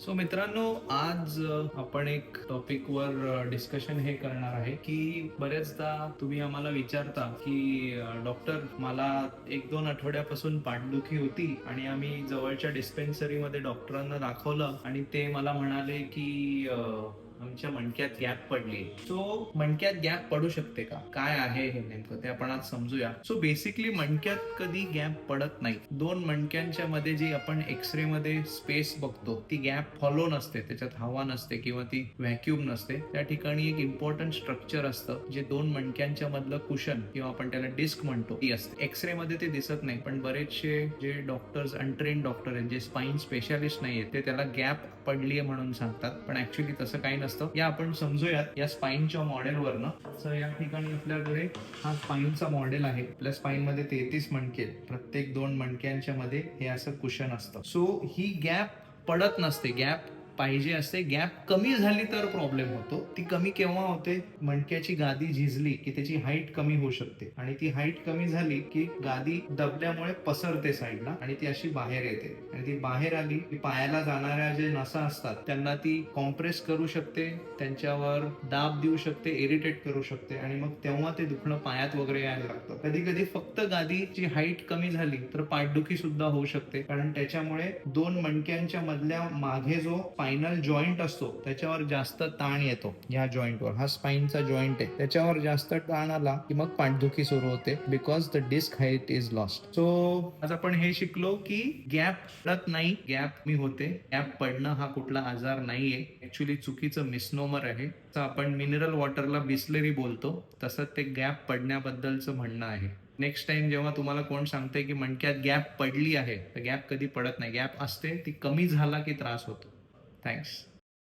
So मित्रांनो आज आपण एक टॉपिकवर डिस्कशन हे करणार आहे की बरेचदा तुम्ही आम्हाला विचारता की डॉक्टर मला एक दोन आठवड्यापासून पाठदुखी होती आणि आम्ही जवळच्या डिस्पेन्सरीमध्ये डॉक्टरांना दाखवलं आणि ते मला म्हणाले की आमच्या मणक्यात गॅप पडली. सो मणक्यात गॅप पडू शकते का? काय आहे हे नेमकं? ते आपण आज समजूया. सो बेसिकली मणक्यात कधी गॅप पडत नाही. दोन मणक्यांच्या मध्ये जी आपण एक्सरे मध्ये स्पेस बघतो ती गॅप फॉलो नसते. त्याच्यात हवा नसते किंवा ती व्हॅक्युम नसते. त्या ठिकाणी एक इम्पॉर्टंट स्ट्रक्चर असतं जे दोन मणक्यांच्या मधलं कुशन किंवा आपण त्याला डिस्क म्हणतो ती असते. एक्सरे मध्ये ते दिसत नाही पण बरेचसे जे डॉक्टर्स अनट्रेन डॉक्टर आहेत जे स्पाईन स्पेशालिस्ट नाही आहेत ते त्याला गॅप पडली म्हणून सांगतात. पण ऍक्च्युली तसं काही असतं. या आपण समजूयात या स्पाईनच्या मॉडेलवरनं तर या ठिकाणी आपल्याकडे हा स्पाईनचा मॉडेल आहे. आपल्या स्पाईनमध्ये तेहतीस मणके प्रत्येक दोन मणक्यांच्या मध्ये हे असं कुशन असतं. सो ही गॅप पडत नसते. गॅप पाहिजे असते. गॅप कमी झाली तर प्रॉब्लेम होतो. ती कमी केव्हा होते? मणक्याची गादी झिजली की त्याची हाईट कमी होऊ शकते. आणि ती हाईट कमी झाली की गादी दबल्यामुळे पसरते साईडला आणि ती अशी बाहेर येते. आणि ती बाहेर आली की पायाला जाणाऱ्या जे नसा असतात त्यांना ती कॉम्प्रेस करू शकते त्यांच्यावर दाब देऊ शकते इरिटेट करू शकते आणि मग तेव्हा ते दुखणं पायात वगैरे यायला लागतं. कधी कधी फक्त गादीची हाईट कमी झाली तर पाठदुखी सुद्धा होऊ शकते. कारण त्याच्यामुळे दोन मणक्यांच्या मधल्या मागे जो स्पायनल जॉईंट असतो त्याच्यावर जास्त ताण येतो ह्या जॉईंटवर हा स्पाईनचा जॉईंट आहे. त्याच्यावर जास्त ताण आला की मग पाठदुखी सुरू होते because the disc height is lost so आज आपण हे शिकलो की गॅप पडत नाही गॅप मी होते. गॅप पडणं हा कुठला आजार नाहीये. ऍक्च्युली चुकीचं मिसनोमर आहे. तर आपण मिनरल वॉटरला बिस्लरी बोलतो. तसं ते गॅप पडण्याबद्दलचं म्हणणं आहे. नेक्स्ट टाइम जेव्हा तुम्हाला कोण सांगते की मणक्यात गॅप पडली आहे तर गॅप कधी पडत नाही. गॅप असते ती कमी झाला की त्रास होतो. Thanks.